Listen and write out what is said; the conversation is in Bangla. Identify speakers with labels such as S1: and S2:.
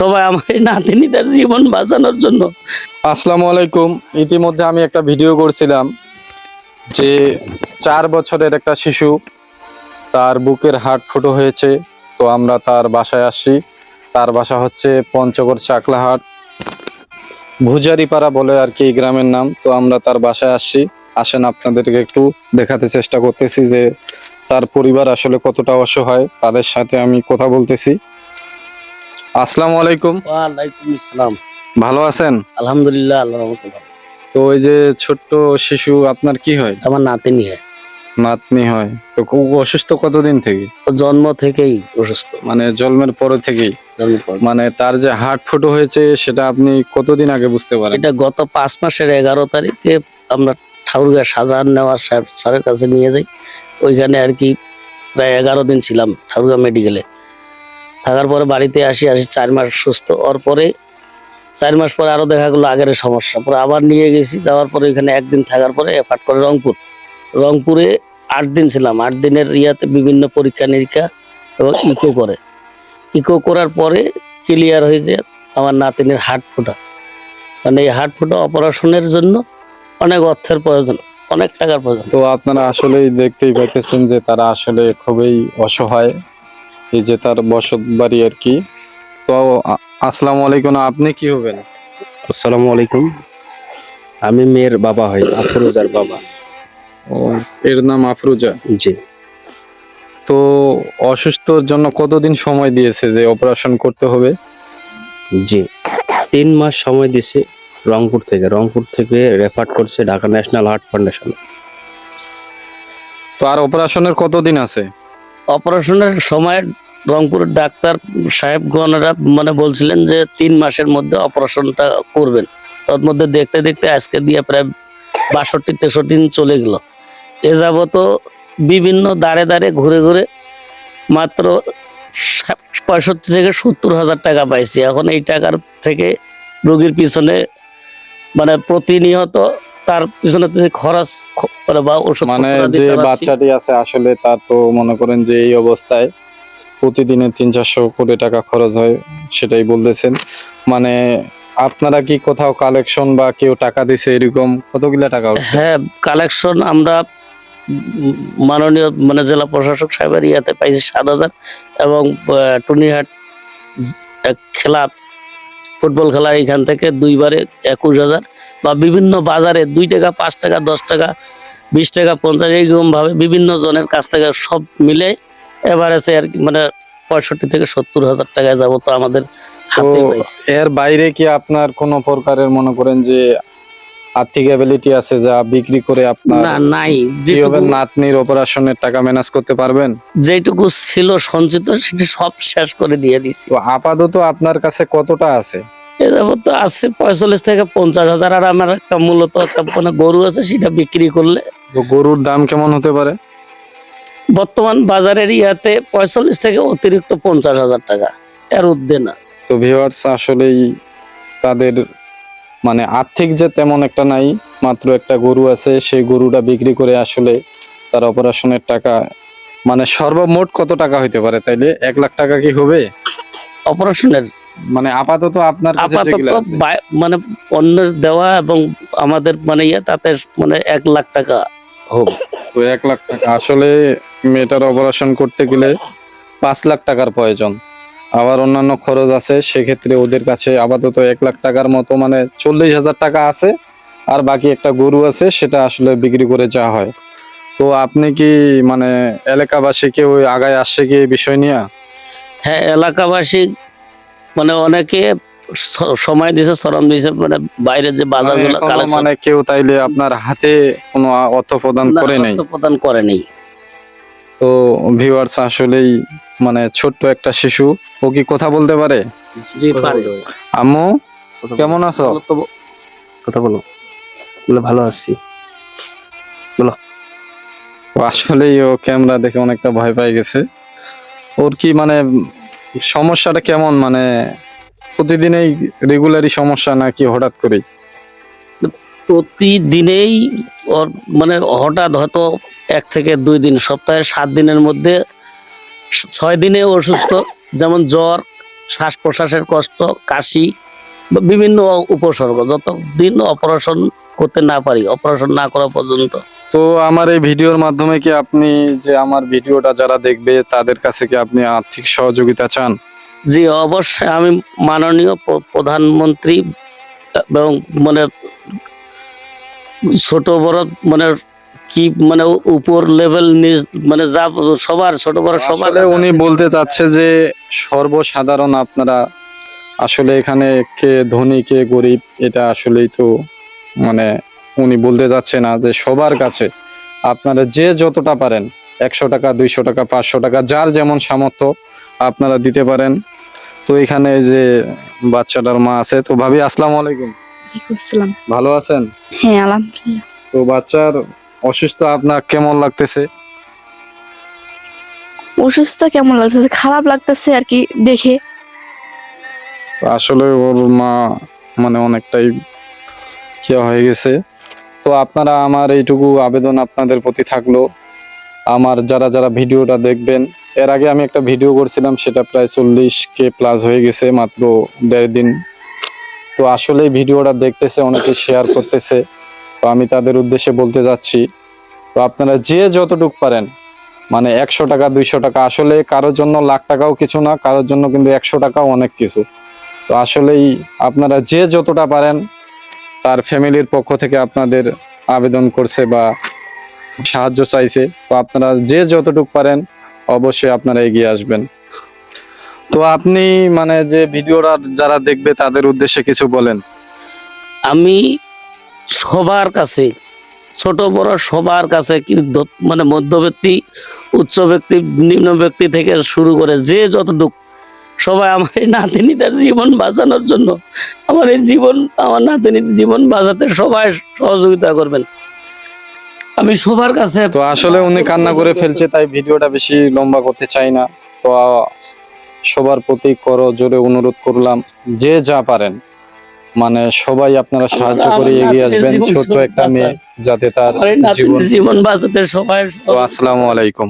S1: সবাই আমার এই নাতিনিটার জীবন বাঁচানোর জন্য।
S2: আসসালামু আলাইকুম। ইতিমধ্যে আমি একটা ভিডিও করছিলাম যে চার বছরের একটা শিশু তার বুকের হাট ফুটো হয়েছে, তো আমরা তার বাসায় আসছি তার বাসা হচ্ছে পঞ্চগড় চাকলাহাট, ভুজারিপাড়া বলে আর কি এই গ্রামের নাম। তো আমরা তার বাসায় আসছি আসেন আপনাদেরকে একটু দেখাতে চেষ্টা করতেছি যে তার পরিবার আসলে কতটা অসহায়, তাদের সাথে আমি কথা বলতেছি। আসসালামু আলাইকুম।
S1: ওয়ালাইকুম আসসালাম।
S2: ভালো আছেন?
S1: আলহামদুলিল্লাহ আল্লাহ রহমতে ভালো।
S2: তো ওই যে ছোট্ট শিশু আপনার কি হয়?
S1: আমার নাতিনি হয়।
S2: নাতনি হয়। তো খুব অসুস্থ কতদিন থেকে?
S1: জন্ম থেকেই অসুস্থ।
S2: মানে জন্মের পরে থেকেই? মানে তার যে হার্ট ফুটো হয়েছে সেটা আপনি কতদিন আগে বুঝতে পারেন?
S1: এটা গত পাঁচ মাসের এগারো তারিখে আমরা ঠাকুরগা নেওয়ার সাহেব স্যারের কাছে নিয়ে যাই। ওইখানে আর কি প্রায় এগারো দিন ছিলাম ঠাকুরগা মেডিকেলে। থাকার পরে বাড়িতে আসি আসি চার মাস সুস্থ ওর পরে চার মাস পরে আরও দেখা গেলো আগের সমস্যা। পরে আবার নিয়ে গেছি, যাওয়ার পরে এখানে একদিন থাকার পরে এফার্ট করে রংপুর। রংপুরে আট দিন ছিলাম, আট দিনের ইয়াতে বিভিন্ন পরীক্ষা নিরীক্ষা এবং ইকো করে। ইকো করার পরে ক্লিয়ার হয়ে যায় আমার নাতিনের হার্ট ফোটা। মানে এই হার্ট ফুটো অপারেশনের জন্য অনেক অর্থের প্রয়োজন, অনেক টাকার প্রয়োজন।
S2: তো আপনারা আসলেই দেখতেই পাইতেছেন যে তারা আসলে খুবই অসহায়। এই যে তার বসত বাড়ি আর কি। তো আসসালামু আলাইকুম আপনি কি হবেন?
S3: আসসালামু আলাইকুম। আমি মেয়ের বাবা হই আফরোজার বাবা।
S2: ও এর নাম আফরুজা?
S3: জি।
S2: তো অসুস্থর জন্য কতদিন সময় দিয়েছে যে অপারেশন করতে হবে?
S3: জি। তিন মাস সময় দিয়েছে রংপুর থেকে। রংপুর থেকে রেফার করছে ঢাকা ন্যাশনাল হার্ট ফাউন্ডেশন
S2: তো আর অপারেশনের কতদিন আছে?
S1: অপারেশনের সময় রংপুরের ডাক্তার সাহেবগণরা মানে বলছিলেন যে তিন মাসের মধ্যে অপারেশনটা করবেন। তার মধ্যে দেখতে দেখতে আজকে দিয়ে প্রায় বাষট্টি, তেষট্টি দিন চলে গেল। এ যাবত বিভিন্ন দাঁড়ে দাঁড়ে ঘুরে ঘুরে মাত্র পঁয়ষট্টি থেকে সত্তর হাজার টাকা পাইছি। এখন এই টাকার থেকে রোগীর পিছনে মানে প্রতিনিয়ত তার পিছনে যে খরচ মানে বা ওষুধ
S2: মানে যে বাচ্চাটি আছে আসলে তার তো মনে করেন যে এই অবস্থায় প্রতিদিনে তিন চারশো কোটি টাকা খরচ হয় সেটাই বলতেছেন। মানে আপনারা কি কোথাও কালেকশন বা কেউ টাকা দিছে এরকম? কতগুলা টাকা
S1: হ্যাঁ কালেকশন আমরা মাননীয় মানে জেলা প্রশাসক সাহেবের ইয়াতে পাইছি সাত হাজার এবং টুনিহাট এক খেলা ফুটবল খেলা এখান থেকে দুইবারে একুশ হাজার বা বিভিন্ন বাজারে দুই টাকা পাঁচ টাকা দশ টাকা বিশ টাকা পঞ্চাশ এইরকমভাবে বিভিন্ন জনের কাছ থেকে সব মিলে এভারেজে আর কি মানে পঁয়ষট্টি থেকে সত্তর হাজার টাকায় যাব তো আমাদের
S2: এর বাইরে কি আপনার কোনো প্রকারের মনে করেন যে আর্থিক অ্যাবিলিটি আছে যা বিক্রি করে আপনার
S1: না নাই। যেটুকু-
S2: নাতনির অপারেশনের টাকা ম্যানেজ করতে পারবেন।
S1: যেটুকু ছিল সঞ্চিত সেটি সব শেষ করে দিয়ে দিছি।
S2: আপাতত আপনার কাছে কতটা আছে?
S1: তো আছে পঁয়তাল্লিশ থেকে পঞ্চাশ হাজার আর আমার একটা মূলত একটা মানে গরু আছে সেটা বিক্রি করলে।
S2: গরুর দাম কেমন হতে পারে?
S1: বর্তমান বাজারের ইয়াতে পঁয়তাল্লিশ থেকে অতিরিক্ত পঞ্চাশ হাজার টাকা। এর উঠবে না।
S2: তো ভিউয়ার্স আসলেই তাদের মানে আর্থিক যে তেমন একটা নাই মাত্র একটা গরু আছে সেই গরুটা বিক্রি করে আসলে তার অপারেশনের টাকা মানে সর্বমোট কত টাকা হইতে পারে তাইলে? এক লাখ টাকা কি হবে?
S1: অপারেশনের?
S2: মানে আপাতত আপনার
S1: আপাতত মানে অন্যের দেওয়া এবং আমাদের মানে ইয়ে তাতে মানে এক লাখ টাকা হবে।
S2: তো এক লাখ টাকা। আসলে মেয়েটার অপারেশন করতে গেলে পাঁচ লাখ টাকার প্রয়োজন। আবার অন্যান্য খরচ আছে সেক্ষেত্রে ওদের কাছে আপাতত এক লাখ টাকার মতো মানে চল্লিশ হাজার টাকা আছে আর বাকি একটা গরু আছে সেটা আসলে বিক্রি করে যাওয়া হয়। তো আপনি কি মানে এলাকাবাসী কেউ আগায় আসছে কি এই বিষয় নিয়ে?
S1: হ্যাঁ এলাকাবাসী মানে অনেকে সময় দিয়েছে শ্রম দিয়েছে মানে বাইরের যে বাজারগুলো
S2: এখনও
S1: কালেকশন
S2: মানে কেউ তাইলে আপনার হাতে কোনো অর্থ প্রদান করে নেই?
S1: প্রদান করে নেই।
S2: ভিউয়ার্স আসলেই মানে ছোট্ট একটা শিশু। ও কি কথা বলতে পারে?
S1: জি পারে।
S2: আম্মু কেমন আছো?
S3: কথা বলো। বলে। ভালো আছি।
S2: ও আসলেই ও ক্যামেরা দেখে অনেকটা ভয় পেয়ে গেছে। ওর কি মানে সমস্যাটা কেমন? মানে প্রতিদিনই রেগুলারই সমস্যা নাকি হঠাৎ করেই?
S1: প্রতিদিনেই ওর মানে হঠাৎ হয়তো এক থেকে দুই দিন সপ্তাহে সাত দিনের মধ্যে ছয় দিনে অসুস্থ যেমন জ্বর শ্বাস প্রশ্বাসের কষ্ট কাশি বিভিন্ন উপসর্গ যতদিন অপারেশন করতে না পারি অপারেশন না করা পর্যন্ত।
S2: তো আমার এই ভিডিওর মাধ্যমে কি আপনি যে আমার ভিডিওটা যারা দেখবে তাদের কাছে কি আপনি আর্থিক সহযোগিতা চান?
S1: জি অবশ্যই আমি মাননীয় প্রধানমন্ত্রী এবং মানে ছোট বড় মানে কি মানে উপর লেভেল মানে যা সবার ছোট বড় সবার।
S2: উনি বলতে চাচ্ছে যে সর্বসাধারণ আপনারা আসলে এখানে কে ধনী কে গরিব এটা আসলেই তো মানে উনি বলতে যাচ্ছে না যে সবার কাছে। আপনারা যে যতটা পারেন একশো টাকা দুইশো টাকা পাঁচশো টাকা যার যেমন সামর্থ্য আপনারা দিতে পারেন। তো এখানে যে বাচ্চাটার মা আছে তো ভাবি আসসালামু আলাইকুম।
S4: ওয়ালাইকুম আসসালাম।
S2: ভালো আছেন?
S4: হ্যাঁ আলহামদুলিল্লাহ।
S2: তো বাচ্চার অসুস্থ আপনার কেমন লাগতেছে?
S4: অসুস্থ কেমন লাগতেছে? খারাপ লাগতেছে আর কি দেখে।
S2: আসলে ওর মা মানে অনেকটাই কি হয়ে গেছে। তো আপনারা আমার এইটুকু আবেদন আপনাদের প্রতি থাকল। আমার যারা যারা ভিডিওটা দেখবেন এর আগে আমি একটা ভিডিও করছিলাম সেটা প্রায় চল্লিশ কে প্লাস হয়ে গেছে মাত্র দেড় দিন তো আসলে ভিডিওটা দেখতেছে, অনেকে শেয়ার করতেছে। তো আমি তাদের উদ্দেশ্যে বলতে যাচ্ছি, তো আপনারা যে যতটুক পারেন মানে একশো টাকা, দুইশো টাকা, আসলে কারোর জন্য লাখ টাকাও কিছু না, কারোর জন্য কিন্তু একশো টাকাও অনেক কিছু। তো আসলেই আপনারা যে যতটা পারেন, তার ফ্যামিলির পক্ষ থেকে আপনাদের আবেদন করছে বা সাহায্য চাইছে। তো আপনারা যে যতটুক পারেন, অবশ্যই আপনারা এগিয়ে আসবেন। তো আপনি মানে যে ভিডিওটা যারা দেখবে তাদের উদ্দেশ্যে কিছু বলেন।
S1: আমি সবার কাছে ছোট বড় সবার কাছে মানে মধ্যব্যক্তি উচ্চ ব্যক্তি নিম্ন ব্যক্তি থেকে শুরু করে যে যতটুক সবাই আমার এই নাতিনিটার জীবন বাঁচানোর জন্য আমার এই জীবন আমার নাতিনির জীবন বাঁচাতে সবাই সহযোগিতা করবেন। আমি সবার কাছে
S2: তো আসলে উনি কান্না করে ফেলছে তাই ভিডিওটা বেশি লম্বা করতে চাই না। তো সবার প্রতি করো জোরে অনুরোধ করলাম যে যা পারেন। মানে সবাই আপনারা সাহায্য করে এগিয়ে আসবেন ছোট একটা মেয়ে যাতে তার জীবন
S1: জীবন বাঁচাতে সবাই
S2: আসসালামু আলাইকুম।